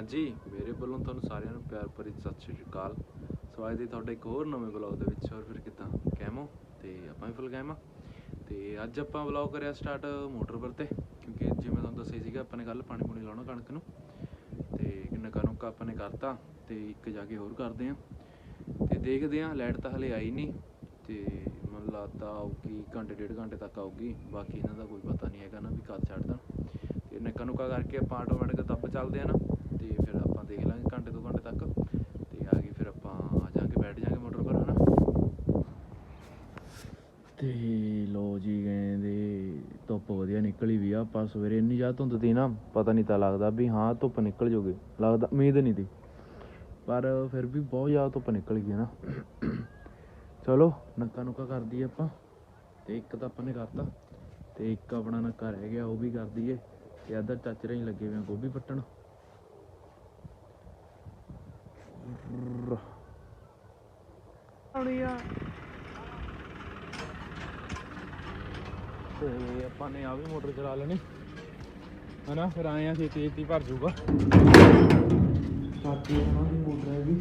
ਹਾਂਜੀ, ਮੇਰੇ ਵੱਲੋਂ ਤੁਹਾਨੂੰ ਸਾਰਿਆਂ ਨੂੰ ਪਿਆਰ ਭਰੀ ਸਤਿ ਸ਼੍ਰੀ ਅਕਾਲ। ਸੋ ਸਵਾਗਤ ਹੈ ਤੁਹਾਡੇ ਇੱਕ ਹੋਰ ਨਵੇਂ ਵਲੌਗ ਦੇ ਵਿੱਚ, ਹੋਰ ਫਿਰ ਕਿਦਾਂ? ਕੈਮੋ ਤੇ ਆਪਾਂ ਵੀ ਫੁੱਲ ਕੈਮਾ ਤੇ ਅੱਜ ਆਪਾਂ ਵਲੌਗ ਕਰਿਆ ਸਟਾਰਟ ਮੋਟਰ ਪਰ ਤੇ, ਕਿਉਂਕਿ ਜਿਵੇਂ ਤੁਹਾਨੂੰ ਦੱਸਿਆ ਸੀਗਾ, ਆਪਾਂ ਨੇ ਕੱਲ ਪਾਣੀ ਪੂਣੀ ਲਾਉਣਾ ਕਣਕ ਨੂੰ। ਤੇ ਨਕਾ ਨੁਕਾ ਆਪਾਂ ਨੇ ਕਰਤਾ, ਤੇ ਇੱਕ ਜਾ ਕੇ ਹੋਰ ਕਰਦੇ ਆਂ ਤੇ ਦੇਖਦੇ ਆਂ ਲਾਈਟ ਤਾਂ ਹਲੇ ਆਈ ਨਹੀਂ, ਤੇ ਮਨ ਲੱਗਦਾ ਆਉਗੀ ਘੰਟੇ, ਡੇਢ ਘੰਟੇ ਤੱਕ ਆਊਗੀ। ਬਾਕੀ ਇਹਨਾਂ ਦਾ ਕੋਈ ਪਤਾ ਨਹੀਂ ਹੈਗਾ ਨਾ ਵੀ ਕਦ ਛੱਡ ਦੇਣ ਤੇ ਨੱਕਾ ਨੁੱਕਾ ਕਰਕੇ ਆਪਾਂ ਆਟੋਮੈਟਿਕ ਦੱਬ ਚੱਲਦੇ ਆ ਨਾ। ਤੇ ਫਿਰ ਆਪਾਂ ਦੇਖ ਲਾਂਗੇ ਘੰਟੇ ਤੋਂ ਘੰਟੇ ਤੱਕ ਤੇ ਆ ਗਏ ਫਿਰ ਆਪਾਂ ਆ ਜਾਾਂਗੇ ਬੈਠ ਜਾਾਂਗੇ ਮੋਟਰ ਪਰ, ਹਨਾ? ਤੇ ਲੋ ਜੀ ਕਹਿੰਦੇ ਧੁੱਪ ਵਧੀਆ ਨਿਕਲੀ ਵੀ ਆ, ਆਪਾਂ ਸਵੇਰੇ ਇੰਨੀ ਜ਼ਿਆਦਾ ਧੁੰਦ ਤੀ ਨਾ, ਪਤਾ ਨਹੀਂ ਤਾਂ ਲੱਗਦਾ ਵੀ ਹਾਂ ਧੁੱਪ ਨਿਕਲ ਜੂਗੀ, ਲੱਗਦਾ ਉਮੀਦ ਨਹੀਂ ਤੀ ਪਰ ਫਿਰ ਵੀ ਬਹੁਤ ਜ਼ਿਆਦਾ ਧੁੱਪ ਨਿਕਲ ਗਈ ਨਾ। ਚਲੋ, ਨੱਕਾ ਨੁੱਕਾ ਕਰ ਦਈਏ ਆਪਾਂ, ਤੇ ਇੱਕ ਤਾਂ ਆਪਾਂ ਨੇ ਕਰਤਾ, ਤੇ ਇੱਕ ਆਪਣਾ ਨੱਕਾ ਰਹਿ ਗਿਆ, ਉਹ ਵੀ ਕਰ ਦਈਏ, ਤੇ ਇੱਧਰ ਚਾਚੇ ਰਹੀ ਲੱਗੇ ਹੋਏ ਗੋਭੀ ਪੱਟਣ ਆਉਣੀ ਆ ਤੇ ਆਪਾਂ ਨੇ ਆ ਵੀ ਮੋਟਰ ਚਲਾ ਲੈਣੀ। ਹਨਾ ਫਿਰ ਆਏ ਆ ਛੇਤੀ ਛੇਤੀ ਭਰ ਜਾਊਗਾ। ਸਾਡੀ ਉਹਨਾਂ ਦੀ ਮੋਟਰ ਹੈ ਵੀ।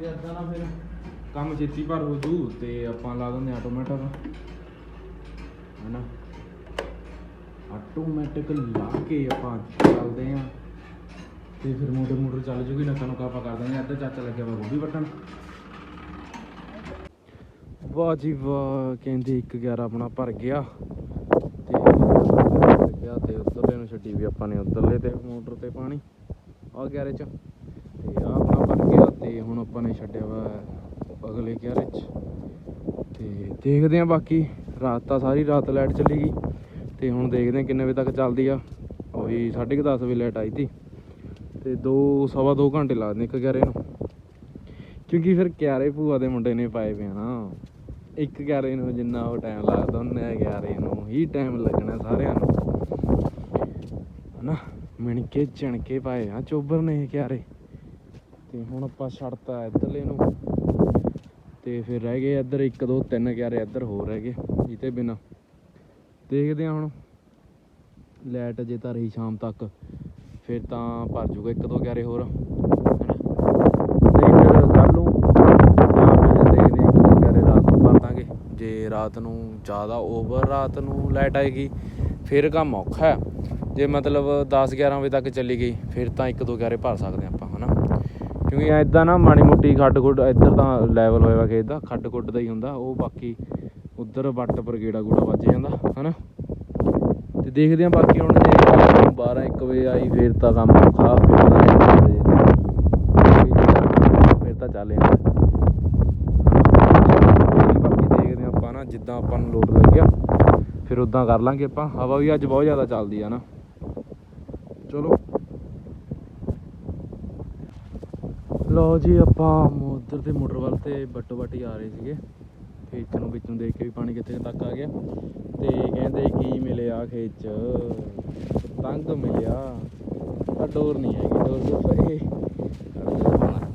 ਜੇ ਏਦਾਂ ਨਾ ਫਿਰ ਕੰਮ ਛੇਤੀ ਭਰ ਹੋ ਜੂ ਤੇ ਆਪਾਂ ਲਾ ਦਿੰਦੇ ਆਟੋਮੈਟਿਕ ਹਨਾ। ਆਟੋਮੈਟਿਕ ਲਾ ਕੇ ਆਪਾਂ ਚੱਲਦੇ ਆਂ ਤੇ ਫਿਰ ਮੋਟਰ ਮੋਟਰ ਚੱਲ ਜੂਗੀ ਨੱਕਾ ਨੂੰ ਆਪਾਂ ਕਰ ਦਾਂਗੇ ਅੱਧਾ ਚਾਚਾ ਲੱਗਿਆ ਵਾ ਗੋਭੀ ਵੱਟਣ। ਵਾਹ ਜੀ ਵਾਹ, ਕਹਿੰਦੇ 111 ਆਪਣਾ ਭਰ ਗਿਆ। ਤੇ ਗਿਆ ਤੇ ਉਧਰਲੇ ਨੂੰ ਛੱਡੀ ਵੀ ਆਪਾਂ ਨੇ ਉਧਰਲੇ ਤੇ ਮੋਟਰ ਤੇ ਪਾਣੀ ਆ ਗਿਆਰੇ ਚ। ਤੇ ਆ ਆਪਣਾ ਭਰ ਗਿਆ ਤੇ ਹੁਣ ਆਪਾਂ ਨੇ ਛੱਡਿਆ ਵਾ ਅਗਲੇ ਗਿਆਰੇ ਚ। ਤੇ ਦੇਖਦੇ ਆਂ ਬਾਕੀ, ਰਾਤ ਤਾਂ ਸਾਰੀ ਰਾਤ ਲਾਈਟ ਚੱਲੀ ਗਈ। ਤੇ ਹੁਣ ਦੇਖਦੇ ਆਂ ਕਿੰਨੇ ਵਜੇ ਤੱਕ ਚੱਲਦੀ ਆ। ਉਹੀ 10:30 ਵਜੇ ਲਾਈਟ ਆਈ ਤੀ ਤੇ 2 ਸਵਾ 2 ਘੰਟੇ ਲੱਗਦੇ ਇੱਕ ਗਿਆਰੇ ਨੂੰ। ਕਿਉਂਕਿ ਫਿਰ ਕਿਆਰੇ ਭੂਆ ਦੇ ਮੁੰਡੇ ਨੇ ਪਾਏ ਪਏ ਆ ਨਾ। ਇੱਕ ਗਿਆਰੇ ਨੂੰ ਜਿੰਨਾ ਉਹ ਟਾਈਮ ਲੱਗਦਾ, ਉਹਨੇ ਗਿਆਰੇ ਨੂੰ ਹੀ ਟਾਈਮ ਲੱਗਣਾ ਸਾਰਿਆਂ ਨੂੰ। ਹਨਾ? ਮਿਣ ਕੇ ਚਣ ਕੇ ਪਾਏ ਆ, ਚੋਬਰ ਨੇ ਇਹ ਕਿਆਰੇ ਤੇ ਹੁਣ ਆਪਾਂ ਛੱਡਤਾ ਇੱਧਰਲੇ ਨੂੰ। ਤੇ ਫਿਰ ਰਹਿ ਗਏ ਇੱਧਰ 1 2 3 ਗਿਆਰੇ ਇੱਧਰ ਹੋਰ ਰਹਿ ਗਏ ਜਿੱਤੇ ਬਿਨਾ। ਦੇਖਦੇ ਆ ਹੁਣ। ਲਾਈਟ ਅਜੇ ਤਾਂ ਰਹੀ ਸ਼ਾਮ ਤੱਕ। ਫਿਰ ਤਾਂ ਭਰ ਜੂਗਾ ਇੱਕ, ਦੋ ਗਿਆਰੇ ਹੋਰ ਹਨਾ ਤੇ ਫਿਰ ਕੱਲ ਨੂੰ ਜਾਂ ਫਿਰ ਦੇਖਦੇ ਹਾਂ ਇੱਕ ਦੋ ਕਿਆਰੇ ਰਾਤ ਨੂੰ ਭਰ ਦਾਂਗੇ ਜੇ ਰਾਤ ਨੂੰ ਜ਼ਿਆਦਾ ਓਵਰ ਰਾਤ ਨੂੰ ਲਾਈਟ ਆਏਗੀ, ਫਿਰ ਕੰਮ ਔਖਾ ਹੈ। ਜੇ ਮਤਲਬ 10 11 ਵਜੇ ਤੱਕ ਚੱਲੀ ਗਈ, ਫਿਰ ਤਾਂ ਇੱਕ ਦੋ ਕਿਆਰੇ ਭਰ ਸਕਦੇ ਹਾਂ ਆਪਾਂ, ਹਨਾ? ਕਿਉਂਕਿ ਐਦਾਂ ਨਾ ਮਾੜੀ ਮੋਟੀ ਖੱਡ ਖੁੱਡ, ਇੱਧਰ ਤਾਂ ਲੈਵਲ ਹੋਇਆ ਵਾ ਖੇਤ ਦਾ, ਖੱਡ ਖੁੱਡ ਦਾ ਹੀ ਹੁੰਦਾ, ਉਹ ਬਾਕੀ ਉੱਧਰ ਵੱਟ ਪਰ ਗੇੜਾ ਗੂੜਾ ਵੱਜ ਜਾਂਦਾ, ਹਨਾ? ਤੇ ਦੇਖਦੇ ਆਂ ਬਾਕੀ ਹੁਣ ਜੇ ਰਾਤ ਨੂੰ 12 1 ਵਜੇ ਆਈ, ਫਿਰ ਤਾਂ ਕੰਮ ਔਖਾ, ਫਿਰ ਤਾਂ ਜਾਂਦਾ। ਜੇ ਜਾਂਦਾ ਬਾਕੀ ਦੇਖਦੇ ਆਂ ਆਪਾਂ ਨਾ ਜਿੱਦਾਂ ਆਪਾਂ ਨੂੰ ਲੋਡ ਲੱਗਿਆ ਫਿਰ ਉਦਾਂ ਕਰ ਲਾਂਗੇ ਆਪਾਂ। ਹਵਾ ਵੀ ਅੱਜ ਬਹੁਤ ਜ਼ਿਆਦਾ ਚੱਲਦੀ ਆ ਨਾ। ਚਲੋ। ਲੋ ਜੀ, ਆਪਾਂ ਉਧਰ ਦੇ ਮੋਟਰ ਵੱਲ ਤੇ ਬੱਟੋ ਬੱਟੀ ਆ ਰਹੇ ਸੀਗੇ। ਖੇਤ ਨੂੰ ਵਿੱਚੋਂ ਦੇਖ ਕੇ ਵੀ ਪਾਣੀ ਕਿੱਥੇ ਤੱਕ ਆ ਗਿਆ। ਤੇ ਕਹਿੰਦੇ ਕੀ ਮਿਲਿਆ ਖੇਤ ਚ? ਪਤੰਗ ਮਿਲਿਆ। ਆ ਡੋਰ ਨਹੀਂ ਹੈਗੀ, ਡੋਰ ਸਿਰਫ ਇਹ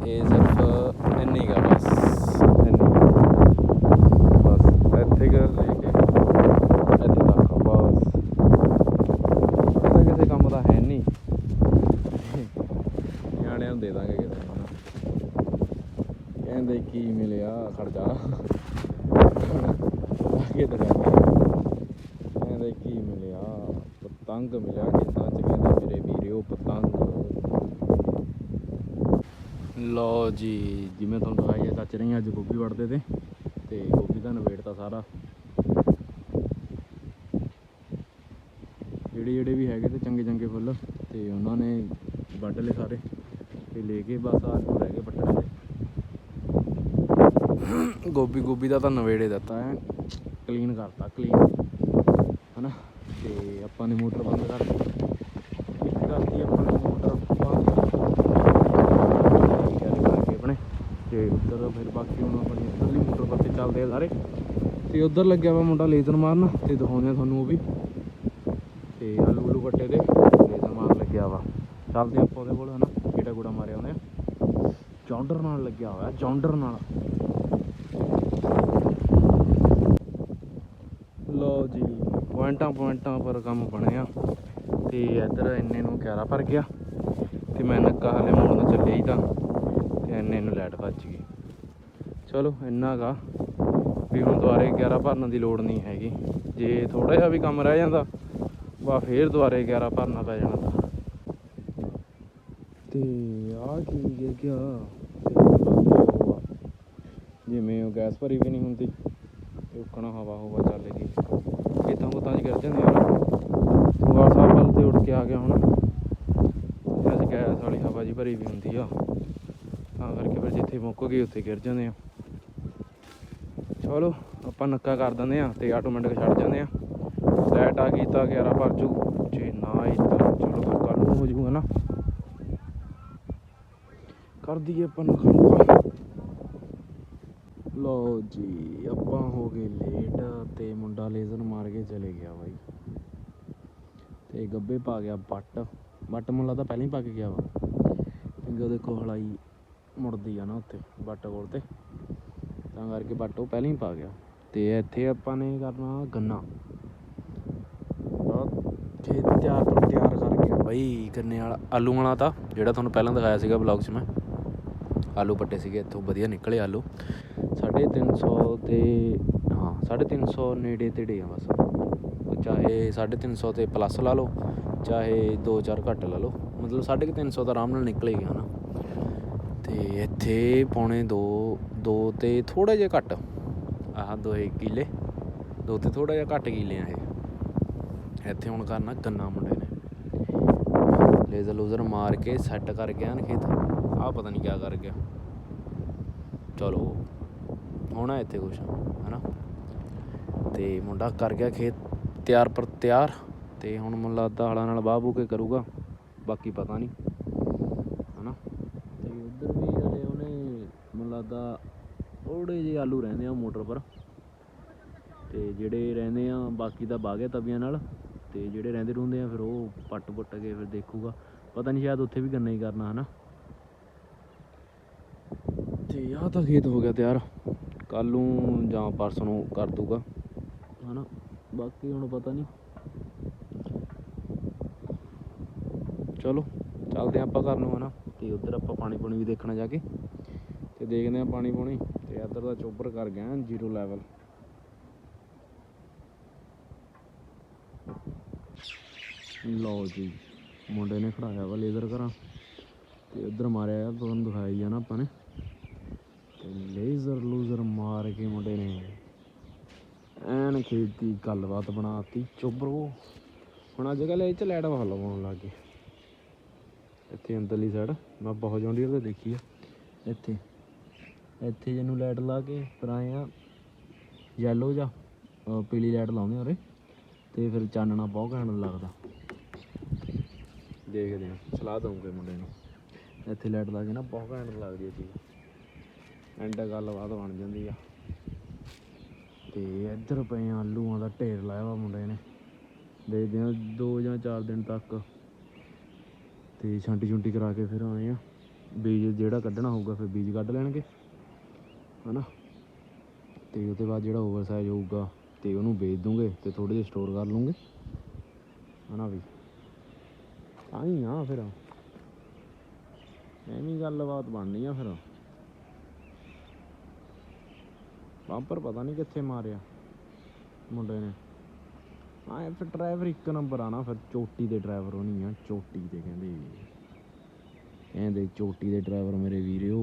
ਇਹ ਸਿਰਫ ਇੰਨੀ ਗਾ ਬਸ ਇੰਨੀ ਬਸ ਇੱਥੇ ਕਰ ਲੈ ਕੇ ਇੱਥੇ ਤੱਕ ਬਸ ਪਤਾ ਕਿਸੇ ਕੰਮ ਦਾ ਹੈ ਨਹੀਂ ਨਿਆਣਿਆਂ ਨੂੰ ਦੇ ਦਾਂਗੇ ਕਿਤੇ ਨਾ ਕਹਿੰਦੇ ਕੀ ਮਿਲਿਆ ਖੜ ਜਾ ਅੱਗੇ ਤਾਂ ਕਹਿੰਦੇ ਕੀ ਮਿਲਿਆ? ਪਤੰਗ ਮਿਲਿਆ ਕਿੱਦਾਂ ਚ ਕਹਿੰਦੇ ਮੇਰੇ ਵੀਰਿਓ ਪਤੰਗ? ਲੋ ਜੀ, ਜਿਵੇਂ ਤੁਹਾਨੂੰ ਦਿਖਾਈ ਹੈ ਚੱਚ ਰਹੀਆਂ ਅੱਜ ਗੋਭੀ ਵੜਦੇ ਤੇ ਤੇ ਗੋਭੀ ਦਾ ਨਵੇੜਤਾ ਸਾਰਾ। ਜਿਹੜੇ ਜਿਹੜੇ ਵੀ ਹੈਗੇ ਤੇ ਚੰਗੇ ਚੰਗੇ ਫੁੱਲ, ਤੇ ਉਹਨਾਂ ਨੇ ਵੱਢ ਲਏ ਸਾਰੇ। ਤੇ ਲੈ ਕੇ ਬਸ ਆ ਰਹਿ ਗਏ ਪੱਟਣ ਦੇ ਗੋਭੀ ਗੋਭੀ ਦਾ ਤਾਂ ਨਵੇੜੇ ਦਿੱਤਾ ਹੈ। ਕਲੀਨ ਕਰਤਾ ਕਲੀਨ ਹਨਾ? ਤੇ ਆਪਾਂ ਨੇ ਮੋਟਰ ਬੰਦ ਕਰਤੀ ਇੱਕ ਕਰਤੀ ਆਪਾਂ ਨੇ ਮੋਟਰ ਬੰਦ। ਕਰਕੇ ਆਪਣੇ। ਤੇ ਉੱਧਰ ਫਿਰ ਬਾਕੀ ਹੁਣ ਆਪਣੀ ਉੱਧਰਲੀ ਮੋਟਰ ਪਰ ਚੱਲਦੇ ਆ ਸਾਰੇ। ਤੇ ਉੱਧਰ ਲੱਗਿਆ ਵਾ ਮੁੰਡਾ ਲੇਜ਼ਰ ਮਾਰਨ। ਤੇ ਦਿਖਾਉਂਦੇ ਆ ਤੁਹਾਨੂੰ ਉਹ ਵੀ। ਤੇ ਆਲੂ ਆਲੂ ਕੱਟੇ ਦੇ, ਲੇਜ਼ਰ ਮਾਰਨ ਲੱਗਿਆ ਵਾ। ਚੱਲਦੇ ਆਪਾਂ ਉਹਦੇ ਕੋਲ, ਹਨਾ? ਕੀੜਾ ਕੂੜਾ ਮਾਰਿਆ ਉਹਨੇ। ਚੌਂਡਰ ਨਾਲ ਲੱਗਿਆ ਹੋਇਆ ਚੌਂਡਰ ਨਾਲ ਲੋ ਜੀ ਪੁਆਇੰਟਾਂ ਪੁਆਇੰਟਾਂ ਪਰ ਕੰਮ ਬਣਿਆ। ਤੇ ਇੱਧਰ ਇੰਨੇ ਨੂੰ ਗਿਆਰਾ ਭਰ ਗਿਆ। ਤੇ ਮੈਂ ਨੱਕਾ ਹਲੇ ਮੋੜਨ ਚੱਲਿਆ ਹੀ ਤਾਂ। ਤੇ ਇੰਨੇ ਨੂੰ ਲਾਈਟ ਭੱਜ ਗਈ। ਚਲੋ, ਇੰਨਾ ਗਾ ਵੀ ਹੁਣ ਦੁਬਾਰੇ 11 ਭਰਨ ਦੀ ਲੋੜ ਨਹੀਂ ਹੈਗੀ। ਜੇ ਥੋੜਾ ਜਿਹਾ ਵੀ ਕੰਮ ਰਹਿ ਜਾਂਦਾ ਵਾ ਫੇਰ ਦੁਬਾਰੇ 11 ਭਰਨਾ ਪੈ ਜਾਣਾ ਤਾਂ। ਤੇ ਆ ਕੀ ਗਿਰ ਗਿਆ ਜਿਵੇਂ ਉਹ ਗੈਸ ਭਰੀ ਵੀ ਨਹੀਂ ਹੁੰਦੀ, ਤੇ ਹਵਾ ਹਵਾ ਚੱਲ ਗਈ। ਖੇਤਾਂ ਖੁੱਤਾਂ 'ਚ ਗਿਰ ਜਾਂਦੇ ਆ। ਨਾ ਸਾਹਿਬ ਵੱਲ ਤੇ ਉੱਡ ਕੇ ਆ ਗਿਆ ਹੁਣ। ਅੱਜ ਗੈਸ ਵਾਲੀ ਹਵਾ ਜੀ ਭਰੀ ਵੀ ਹੁੰਦੀ ਆ। ਤਾਂ ਕਰਕੇ ਫਿਰ ਜਿੱਥੇ ਮੁੱਕ ਗਈ ਉੱਥੇ ਗਿਰ ਜਾਂਦੇ ਆ। ਚਲੋ, ਆਪਾਂ ਨੱਕਾ ਕਰ ਦਿੰਦੇ ਆ ਤੇ ਆਟੋਮੈਟਿਕ ਛੱਡ ਜਾਂਦੇ ਆ। ਲੈਟ ਆ ਗਈ ਤਾਂ 11 ਭਰ ਜੂ। ਜੇ ਨਾ ਆਈ ਤਾਂ ਚਲੋ ਫਿਰ ਕੱਲ ਨੂੰ ਹੋ ਜੂਗਾ ਨਾ। ਕਰ ਦਈਏ ਆਪਾਂ ਨੱਕਾ। ਲੋ ਜੀ, ਆਪਾਂ ਹੋ ਗਏ ਲੇਟ ਤੇ ਮੁੰਡਾ ਲੇਜ਼ਰ ਮਾਰ ਕੇ ਚਲੇ ਗਿਆ ਬਾਈ। ਤੇ ਗੱਬੇ ਪਾ ਗਿਆ ਬੱਟ। ਬੱਟ ਮੈਨੂੰ ਲੱਗਦਾ ਪਹਿਲਾਂ ਹੀ ਪਾ ਕੇ ਗਿਆ ਵਾ। ਕਿਉਂਕਿ ਉਹਦੇ ਕੋਲ ਮੁੜਦੀ ਆ ਨਾ ਉੱਥੇ, ਬੱਟ ਕੋਲ ਤੇ। ਤਾਂ ਕਰਕੇ ਬੱਟ ਉਹ ਪਹਿਲਾਂ ਹੀ ਪਾ ਗਿਆ। ਤੇ ਇੱਥੇ ਆਪਾਂ ਨੇ ਕਰਨਾ ਗੰਨਾ। ਖੇਤ ਤਿਆਰ ਪਰ ਤਿਆਰ ਕਰ ਗਿਆ ਬਾਈ, ਗੰਨੇ ਵਾਲਾ, ਆਲੂ ਵਾਲਾ ਤਾਂ, ਜਿਹੜਾ ਤੁਹਾਨੂੰ ਪਹਿਲਾਂ ਦਿਖਾਇਆ ਸੀਗਾ ਬਲੌਗ 'ਚ ਮੈਂ। ਆਲੂ ਪੱਟੇ ਸੀਗੇ, ਇੱਥੋਂ ਵਧੀਆ ਨਿਕਲੇ ਆਲੂ। ਸਾਢੇ 350 ਤੇ, ਹਾਂ 350 ਨੇੜੇ ਤੇੜੇ ਆ ਬਸ। ਉਹ ਚਾਹੇ 350 ਤੇ ਪਲੱਸ ਲਾ ਲਓ, ਚਾਹੇ 2-4 ਘੱਟ ਲਾ ਲਓ। ਮਤਲਬ 350 ਤਾਂ ਆਰਾਮ ਨਾਲ ਨਿਕਲੇ ਗਿਆ ਨਾ। ਤੇ ਇੱਥੇ ਪੌਣੇ 2 2 ਤੇ ਥੋੜਾ ਜਿਹਾ ਘੱਟ। ਆਹ ਦੋਏ ਕਿਲੇ, ਦੋ ਤੇ ਥੋੜਾ ਜਿਹਾ ਘੱਟ ਕਿਲੇ ਆ ਇਹ। ਇੱਥੇ ਹੁਣ ਕਰਨਾ ਗੰਨਾ ਮੁੰਡੇ ਨੇ। ਲੇਜ਼ਰ ਲੂਜ਼ਰ ਮਾਰ ਕੇ ਸੈੱਟ ਕਰ ਗਿਆ ਨਾ ਖੇਤ। ਆਹ ਪਤਾ ਨਹੀਂ ਕਿਆ ਕਰ ਗਿਆ। ਚਲੋ। ਹੋਣਾ ਇੱਥੇ ਕੁਛ, ਹਨਾ? ਤੇ ਮੁੰਡਾ ਕਰ ਗਿਆ ਖੇਤ ਤਿਆਰ ਪਰ ਤਿਆਰ, ਤੇ ਹੁਣ ਮੈਨੂੰ ਲੱਗਦਾ ਹਾਲਾਂ ਨਾਲ ਬਾਹ ਬੂ ਕੇ ਕਰੂਗਾ, ਬਾਕੀ ਪਤਾ ਨਹੀਂ, ਹਨਾ? ਤੇ ਉਧਰ ਵੀ ਹਲੇ ਉਹਨੇ, ਮੈਨੂੰ ਲੱਗਦਾ ਥੋੜੇ ਜਿਹੇ ਆਲੂ ਰਹਿੰਦੇ ਆ ਮੋਟਰ ਪਰ, ਤੇ ਜਿਹੜੇ ਰਹਿੰਦੇ ਆ ਬਾਕੀ ਤਾਂ ਬਾਗੇ ਤਵੀਆਂ ਨਾਲ, ਤੇ ਜਿਹੜੇ ਰਹਿੰਦੇ ਰੁੰਦੇ ਆ ਫਿਰ ਉਹ ਪੱਟ ਪੁੱਟ ਕੇ ਫਿਰ ਦੇਖੂਗਾ। ਪਤਾ ਨਹੀਂ ਸ਼ਾਇਦ ਉੱਥੇ ਵੀ ਗੰਨਾ ਹੀ ਕਰਨਾ, ਹਨਾ? ਤੇ ਆਹ ਤਾਂ ਖੇਤ ਹੋ ਗਿਆ ਤਿਆਰ। ਕੱਲ ਨੂੰ ਜਾਂ ਪਰਸੋਂ ਨੂੰ ਕਰ ਦੂਗਾ ਹਨਾ? ਬਾਕੀ ਹੁਣ ਪਤਾ ਨਹੀਂ। ਚਲੋ, ਚੱਲਦੇ ਹਾਂ ਆਪਾਂ ਘਰ ਨੂੰ, ਹਨਾ? ਤੇ ਉਧਰ ਆਪਾਂ ਪਾਣੀ ਪੂਣੀ ਵੀ ਦੇਖਣਾ ਜਾ ਕੇ। ਤੇ ਦੇਖਦੇ ਹਾਂ ਪਾਣੀ ਪੂਣੀ। ਤੇ ਇੱਧਰ ਦਾ ਚੋਪਰ ਕਰ ਗਿਆ ਜ਼ੀਰੋ ਲੈਵਲ। ਲਓ ਜੀ, ਮੁੰਡੇ ਨੇ ਖੜਾਇਆ ਵਾ ਲੇਜ਼ਰ ਕਰਾਂ ਤੇ ਉਧਰ ਮਾਰਿਆ ਆ ਤੁਹਾਨੂੰ ਦਿਖਾਈ ਆ ਨਾ ਆਪਾਂ ਨੇ। ਲੇਜ਼ਰ ਲੂਜ਼ਰ ਮਾਰ ਕੇ ਮੁੰਡੇ ਨੇ ਐਨ ਖੇਤ ਦੀ ਗੱਲਬਾਤ ਬਣਾਤੀ ਚੋਬਰੋ ਹੁਣ ਅੱਜ ਕੱਲ੍ਹ ਇਹ ਚ ਲਾਈਟ ਵਾ ਲਵਾਉਣ ਲੱਗ ਗਏ। ਇੱਥੇ ਅੰਦਰਲੀ ਸਾਈਡ ਮੈਂ ਬਹੁਤ ਜੌਂਡੀਅਰ ਤੇ ਦੇਖੀ ਆ। ਇੱਥੇ ਇੱਥੇ ਜਿਹਨੂੰ ਲਾਈਟ ਲਾ ਕੇ ਫਿਰ ਆ ਯੈਲੋ ਜਾਂ ਪੀਲੀ ਲਾਈਟ ਲਾਉਂਦੇ ਉਰੇ, ਤੇ ਫਿਰ ਚਾਨਣਾ ਬਹੁਤ ਘੈਂਟ ਲੱਗਦਾ। ਦੇਖਦੇ ਆ, ਸਲਾਹ ਦਊਂਗੇ ਮੁੰਡੇ ਨੂੰ। ਇੱਥੇ ਲਾਈਟ ਲਾ ਕੇ ਨਾ ਬਹੁਤ ਘੈਂਟ ਲੱਗਦੀ ਹੈ ਚੀਜ਼। ਐਂਡ ਗੱਲਬਾਤ ਬਣ ਜਾਂਦੀ ਆ। ਤੇ ਇੱਧਰ ਪਏ ਆਲੂਆਂ ਦਾ ਢੇਰ ਲਾਇਆ ਵਾ ਮੁੰਡੇ ਨੇ। ਦੇਖਦੇ ਆ ਦੋ ਜਾਂ ਚਾਰ ਦਿਨ ਤੱਕ। ਤੇ ਛਾਂਟੀ ਛੁੰਟੀ ਕਰਾ ਕੇ ਫਿਰ ਆਏ ਆ। ਬੀਜ ਜਿਹੜਾ ਕੱਢਣਾ ਹੋਊਗਾ ਫਿਰ ਬੀਜ ਕੱਢ ਲੈਣਗੇ। ਹਨਾ? ਤੇ ਉਹਦੇ ਬਾਅਦ ਜਿਹੜਾ ਓਵਰਸਾਈਜ਼ ਹੋਊਗਾ ਤੇ ਉਹਨੂੰ ਵੇਚ ਦੂੰਗੇ ਤੇ ਥੋੜੇ ਜਿਹਾ ਸਟੋਰ ਕਰ ਲੂੰਗੇ। ਹਨਾ ਵੀ? ਆਈ ਆ ਫਿਰ। ਐਵੇਂ ਗੱਲਬਾਤ ਬਣਨੀ ਆ ਫਿਰ। ਬੰਪਰ ਪਤਾ ਨਹੀਂ ਕਿੱਥੇ ਮਾਰਿਆ ਮੁੰਡੇ ਨੇ। ਹਾਂ ਫਿਰ ਡਰਾਈਵਰ ਇੱਕ ਨੰਬਰ ਆ ਫਿਰ ਚੋਟੀ ਦੇ ਡਰਾਈਵਰ ਉਹ ਆ, ਚੋਟੀ ਦੇ ਕਹਿੰਦੇ ਕਹਿੰਦੇ ਚੋਟੀ ਦੇ ਡਰਾਈਵਰ ਮੇਰੇ ਵੀਰਿਓ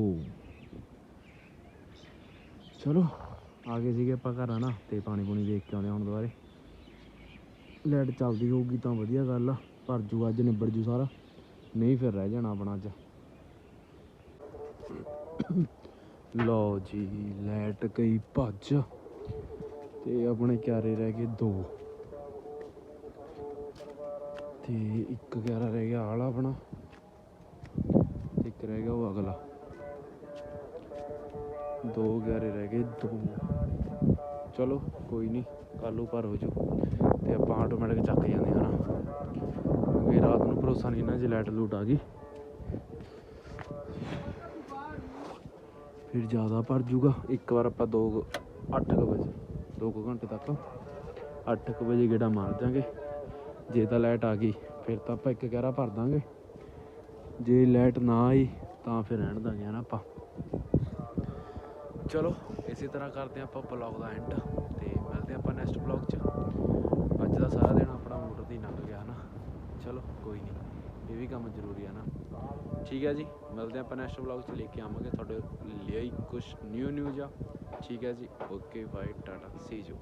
ਚਲੋ, ਆ ਗਏ ਸੀਗੇ ਆਪਾਂ ਘਰ ਨਾ ਤੇ ਪਾਣੀ ਪੂਣੀ ਦੇਖ ਕੇ ਆਉਂਦੇ ਹੁਣ ਦੁਬਾਰੇ। ਲਾਈਟ ਚੱਲਦੀ ਹੋਊਗੀ ਤਾਂ ਵਧੀਆ ਗੱਲ ਆ ਭਰ ਜੂ ਅੱਜ ਨਿਬੜ ਜੂ ਸਾਰਾ। ਨਹੀਂ ਫਿਰ ਰਹਿ ਜਾਣਾ ਆਪਣਾ ਅੱਜ। ਲਓ ਜੀ ਲੈਟ ਗਈ ਭੱਜ। ਤੇ ਆਪਣੇ ਕਿਆਰੇ ਰਹਿ ਗਏ ਦੋ। ਤੇ ਇੱਕ ਕਿਆਰਾ ਰਹਿ ਗਿਆ ਆਲਾ ਆਪਣਾ। ਤੇ ਇੱਕ ਰਹਿ ਗਿਆ ਉਹ ਅਗਲਾ। ਦੋ ਕਿਆਰੇ ਰਹਿ ਗਏ ਦੋ। ਚਲੋ, ਕੋਈ ਨਹੀਂ ਕੱਲੂ ਭਰ ਹੋ ਜੂ। ਤੇ ਆਪਾਂ ਆਟੋਮੈਟਿਕ ਚੱਕ ਜਾਂਦੇ ਹਾਂ ਨਾ। ਕਿਉਂਕਿ ਰਾਤ ਨੂੰ ਭਰੋਸਾ ਨਹੀਂ ਨਾ ਜੇ ਲਾਈਟ ਲੂਟ ਆ ਗਈ। ਫਿਰ ਜ਼ਿਆਦਾ ਭਰ ਜੂਗਾ। ਇੱਕ ਵਾਰ ਆਪਾਂ 2 8 ਵਜੇ 2 ਘੰਟੇ ਤੱਕ। 8 ਵਜੇ ਗੇੜਾ ਮਾਰ ਦਿਆਂਗੇ। ਜੇ ਤਾਂ ਲਾਈਟ ਆ ਗਈ, ਫਿਰ ਤਾਂ ਆਪਾਂ ਇੱਕ ਗਹਿਰਾ ਭਰ ਦਾਂਗੇ। ਜੇ ਲਾਈਟ ਨਾ ਆਈ, ਤਾਂ ਫਿਰ ਰਹਿਣ ਦਾਂਗੇ ਹਨਾ ਆਪਾਂ। ਚਲੋ, ਇਸੇ ਤਰ੍ਹਾਂ ਕਰਦੇ ਹਾਂ ਆਪਾਂ ਬਲੌਗ ਦਾ ਐਂਡ ਤੇ ਮਿਲਦੇ ਹਾਂ ਆਪਾਂ ਨੈਕਸਟ ਬਲੌਗ 'ਚ। ਅੱਜ ਦਾ ਸਾਰਾ ਦਿਨ ਆਪਣਾ ਮੋਟਰ ਦੀ ਹੀ ਲੰਘ ਗਿਆ ਹਨਾ। ਚਲੋ, ਕੋਈ ਨਹੀਂ ਇਹ ਵੀ ਕੰਮ ਜ਼ਰੂਰੀ ਆ ਨਾ। ਠੀਕ ਹੈ ਜੀ, ਮਿਲਦੇ ਹਾਂ ਆਪਾਂ ਨੈਕਸਟ ਬਲੌਗ 'ਚ, ਲੈ ਕੇ ਆਵਾਂਗੇ ਤੁਹਾਡੇ ਲਈ ਕੁਝ ਨਿਊ ਨਿਊਜ਼ ਆ। ਠੀਕ ਹੈ ਜੀ okay bye Tata see you